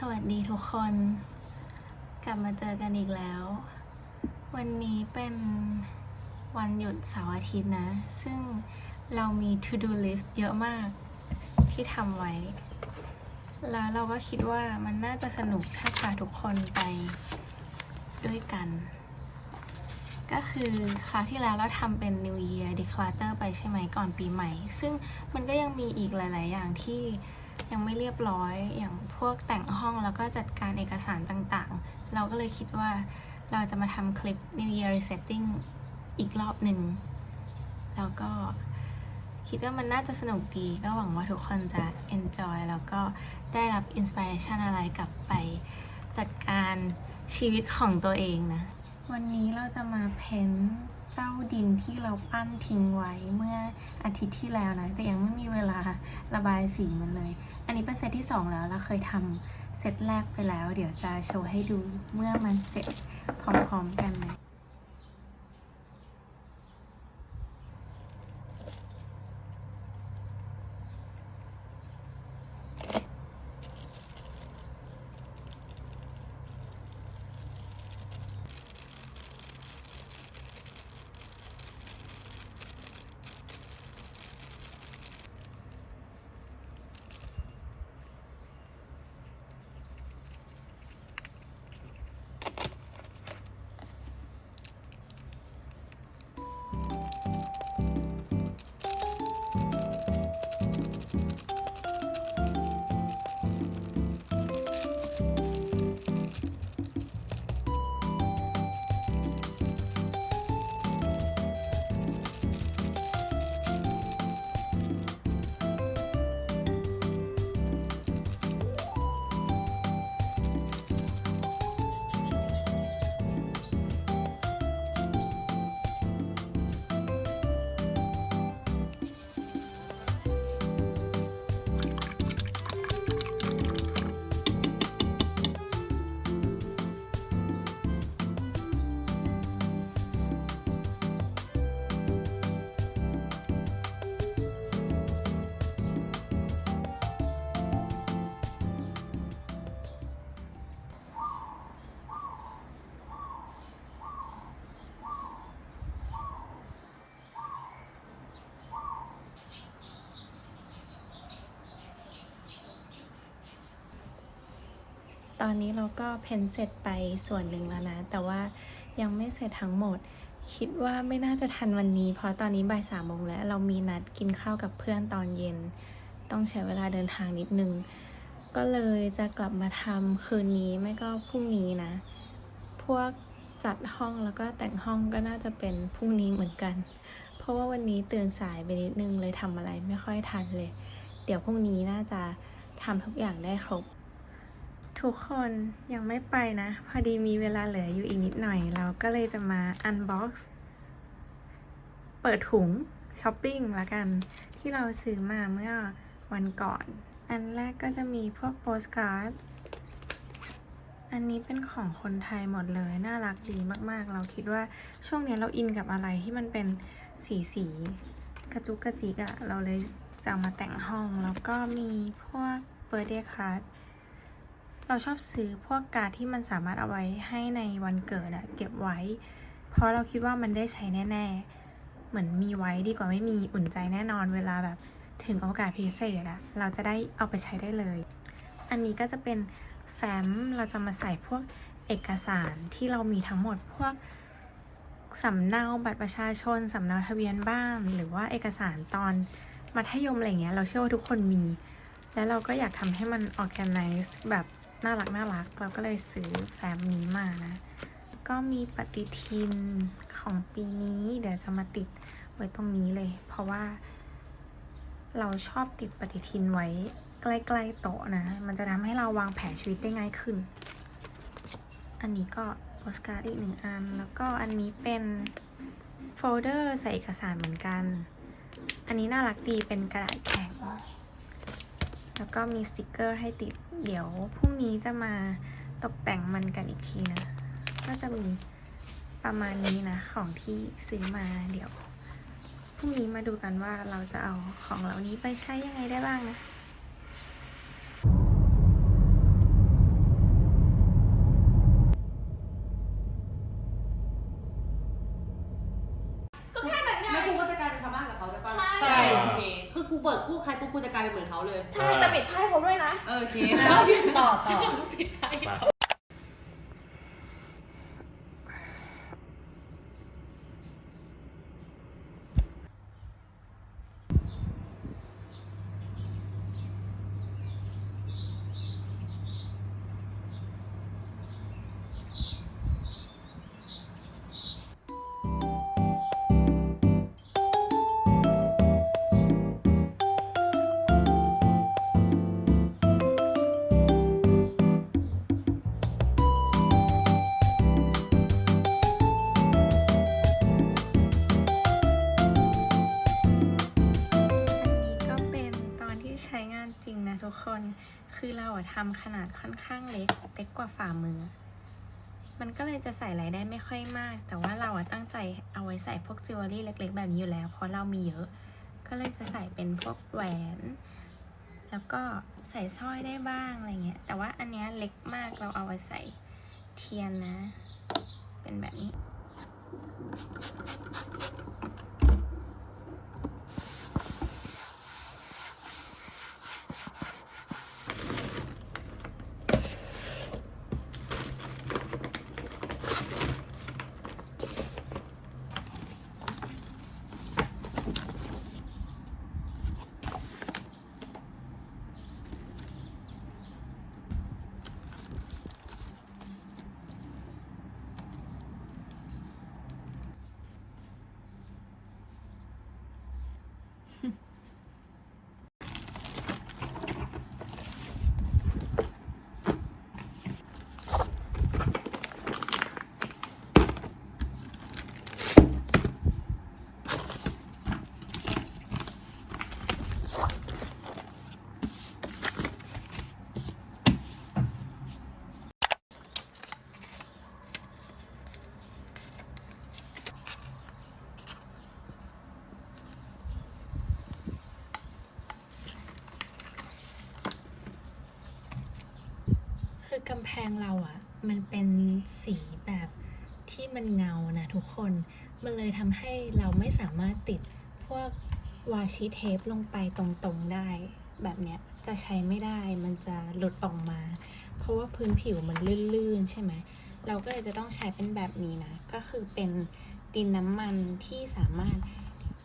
สวัสดีทุกคน กลับมาเจอกันอีกแล้ว วันนี้เป็นวันหยุดเสาร์อาทิตย์นะ ซึ่งเรามี to do list เยอะมากที่ทำไว้ แล้วเราก็คิดว่ามันน่าจะสนุกถ้าพาทุกคนไปด้วยกัน ก็คือคราวที่แล้วเราทำเป็น New Year Declutter ไปใช่ไหมก่อนปีใหม่ ซึ่งมันก็ยังมีอีกหลาย ๆ อย่างที่ ยังไม่เรียบร้อยอย่างพวกแต่งห้องแล้วก็จัดการเอกสารต่างๆ เราก็เลยคิดว่าเราจะมาทำคลิป New Year Resetting อีกรอบหนึ่ง แล้วก็คิดว่ามันน่าจะสนุกดีก็หวังว่าทุกคนจะ enjoy แล้วก็ได้รับ inspiration อะไรกลับไปจัดการชีวิตของตัวเองนะ วันนี้เราจะมาเพ้นท์ เจ้าดินที่เราปั้นทิ้งไว้เมื่ออาทิตย์ที่แล้วนะ แต่ยังไม่มีเวลาระบายสีมันเลย อันนี้เป็นเซตที่ 2 แล้วเราเคยทำเซตแรกไปแล้ว เดี๋ยวจะโชว์ให้ดูเมื่อมันเสร็จพร้อมๆกันเลย ตอนนี้เราก็เพ้นเสร็จไปส่วนหนึ่งแล้วนะ แต่ว่ายังไม่เสร็จทั้งหมด คิดว่าไม่น่าจะทันวันนี้ เพราะตอนนี้บ่ายสามโมงแล้ว เรามีนัดกินข้าวกับเพื่อนตอนเย็น ต้องใช้เวลาเดินทางนิดนึง ก็เลยจะกลับมาทำคืนนี้ไม่ก็พรุ่งนี้นะ พวกจัดห้องแล้วก็แต่งห้องก็น่าจะเป็นพรุ่งนี้เหมือนกัน เพราะว่าวันนี้ตื่นสายไปนิดนึงเลยทำอะไรไม่ค่อยทันเลย เดี๋ยวพรุ่งนี้น่าจะทำทุกอย่างได้ครบ ทุกคนยังไม่ไปนะ พอดีมีเวลาเหลืออยู่อีกนิดหน่อย เราก็เลยจะมาอันบ็อกซ์เปิดถุงช้อปปิ้งละกัน ที่เราซื้อมาเมื่อวันก่อน อันแรกก็จะมีพวกโปสการ์ดอันนี้เป็นของคนไทยหมดเลย น่ารักดีมากๆ เราคิดว่าช่วงนี้เราอินกับอะไรที่มันเป็นสีสีกระจุกกระจิกอะเราเลยจะมาแต่งห้อง แล้วก็มีพวกเบอร์เดย์การ์ด เราชอบซื้อพวกการ์ดที่มันสามารถเอาไว้ให้ในวันเกิดอะเก็บไว้ เพราะเราคิดว่ามันได้ใช้แน่ๆ เหมือนมีไว้ดีกว่าไม่มีอุ่นใจแน่นอนเวลาแบบถึงโอกาสพิเศษอะเราจะได้เอาไปใช้ได้เลย อันนี้ก็จะเป็นแฟ้มเราจะมาใส่พวกเอกสารที่เรามีทั้งหมดพวกสำเนาบัตรประชาชนสำเนาทะเบียนบ้าน หรือว่าเอกสารตอนมัธยมอะไรเงี้ยเราเชื่อว่าทุกคนมี แล้วเราก็อยากทำให้มัน organize แบบ น่ารักน่ารัก เราก็เลยซื้อแฟ้มนี้มานะ ก็มีปฏิทินของปีนี้เดี๋ยวจะมาติดไว้ตรงนี้เลย เพราะว่า เราชอบติดปฏิทินไว้ใกล้ๆโต๊ะนะ มันจะทำให้เราวางแผนชีวิตได้ง่ายขึ้น อันนี้ก็โปสการ์ดอีกหนึ่งอัน แล้วก็อันนี้เป็นโฟลเดอร์ใส่เอกสารเหมือนกัน อันนี้น่ารักดีเป็นกระดาษแข็ง แล้วก็มีสติกเกอร์ให้ติด เดี๋ยวพรุ่งนี้จะมาตกแต่งมันกันอีกทีนะ ก็จะมีประมาณนี้นะ ของที่ซื้อมาเดี๋ยวพรุ่งนี้มาดูกันว่าเราจะเอาของเหล่านี้ไปใช้ยังไงได้บ้างนะ เปิดคู่ใครปุ๊บ กูจะกลายเป็นเหมือนเขาเลย ใช่แต่ปิดท้ายเขาด้วยนะ เออโอเค ต่อต่อ ปิดท้าย มา นคนคือเราอะทำขนาดค่อนข้างเล็ก เล็กกว่าฝ่ามือ มันก็เลยจะใส่อะไรได้ไม่ค่อยมาก แต่ว่าเราอะตั้งใจเอาไว้ใส่พวกจิวเวลรี่เล็ก ๆ แบบนี้อยู่แล้ว เพราะเรามีเยอะ ก็เลยจะใส่เป็นพวกแหวน แล้วก็ใส่สร้อยได้บ้างอะไรเงี้ย แต่ว่าอันเนี้ยเล็กมากเราเอาไว้ใส่เทียนนะ เป็นแบบนี้ กำแพงเราอะ่ะ มันเป็นสีแบบที่มันเงานะทุกคน มันเลยทำให้เราไม่สามารถติดพวกวาชิเทปลงไปตรงๆได้ แบบเนี้ยจะใช้ไม่ได้ มันจะหลุดออกมา เพราะว่าพื้นผิวมันลื่นๆ ใช่ไหม เราก็เลยจะต้องใช้เป็นแบบนี้นะ ก็คือเป็นดินน้ำมันที่สามารถ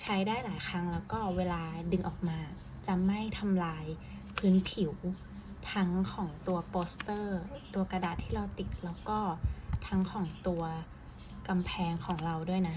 ใช้ได้หลายครั้งแล้วก็เวลาดึงออกมา จะไม่ทำลายพื้นผิว ทั้งของตัวโปสเตอร์ ตัวกระดาษที่เราติดแล้วก็ทั้งของตัวกำแพงของเราด้วยนะ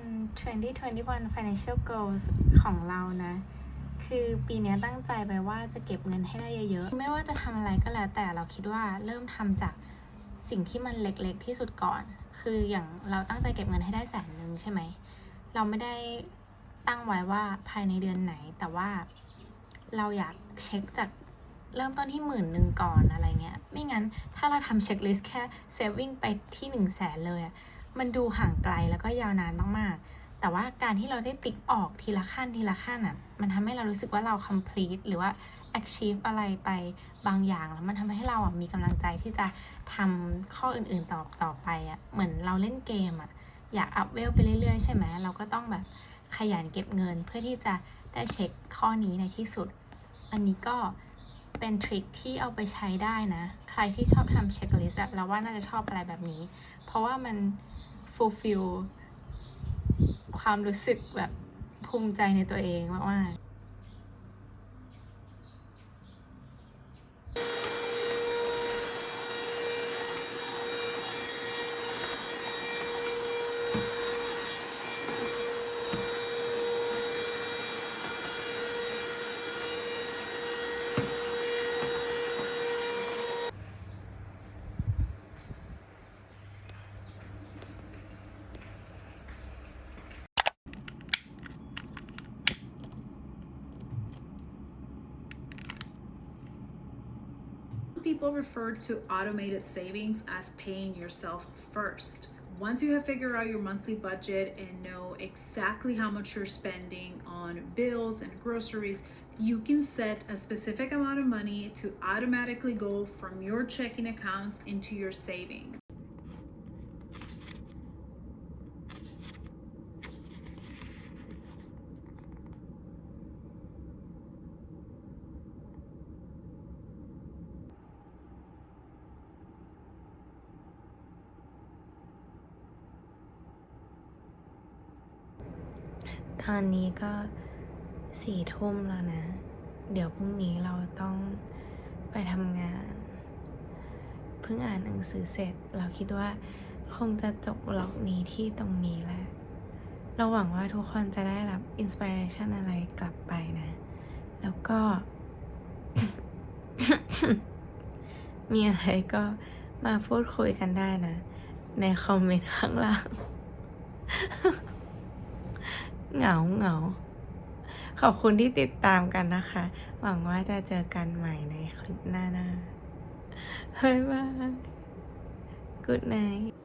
2021 Financial Goals ของเรานะ คือปีนี้ตั้งใจไปว่าจะเก็บเงินให้ได้เยอะๆ ไม่ว่าจะทำอะไรก็แล้วแต่เราคิดว่าเริ่มทำจากสิ่งที่มันเล็กๆที่สุดก่อน คืออย่างเราตั้งใจเก็บเงินให้ได้แสนหนึ่งใช่ไหม เราไม่ได้ตั้งไว้ว่าภายในเดือนไหน แต่ว่าเราอยากเช็คจากเริ่มต้นที่หมื่นหนึ่งก่อนอะไรเงี้ย ไม่งั้นถ้าเราทำเช็คลิสต์แค่ saving ไปที่หนึ่งแสนเลยอะ มันดูห่างไกลแล้วก็ยาวนานมากๆ แต่ว่าการที่เราได้ติ๊กออกทีละขั้นทีละขั้นอะ มันทำให้เรารู้สึกว่าเรา complete หรือว่า achieve อะไรไปบางอย่าง แล้วมันทำให้เราอะมีกำลังใจที่จะทำข้ออื่นๆต่อต่อไปอะ เหมือนเราเล่นเกมอะ อยากอัพเวลไปเรื่อยๆ ใช่ไหม เราก็ต้องแบบขยันเก็บเงินเพื่อที่จะได้เช็คข้อนี้ในที่สุด อันนี้ก็ เป็นทริคที่เอาไปใช้ได้นะ ใครที่ชอบทำเช็คลิสต์เราว่าน่าจะชอบอะไรแบบนี้ เพราะว่ามัน fulfill ความรู้สึกแบบภูมิใจในตัวเองมากๆ People refer to automated savings as paying yourself first. Once you have figured out your monthly budget and know exactly how much you're spending on bills and groceries, you can set a specific amount of money to automatically go from your checking accounts into your savings. ตอนนี้ก็สี่ทุ่มแล้วนะ เดี๋ยวพรุ่งนี้เราต้องไปทำงาน เพิ่งอ่านหนังสือเสร็จ เราคิดว่าคงจะจบล็อกนี้ที่ตรงนี้แหละ เราหวังว่าทุกคนจะได้รับอินสปิเรชันอะไรกลับไปนะ แล้วก็ มีอะไรก็มาพูดคุยกันได้นะ ในคอมเมนต์ข้างล่าง เหงาเหงา ขอบคุณที่ติดตามกันนะคะ หวังว่าจะเจอกันใหม่ในคลิปหน้าๆเฮ้ยบาย Good night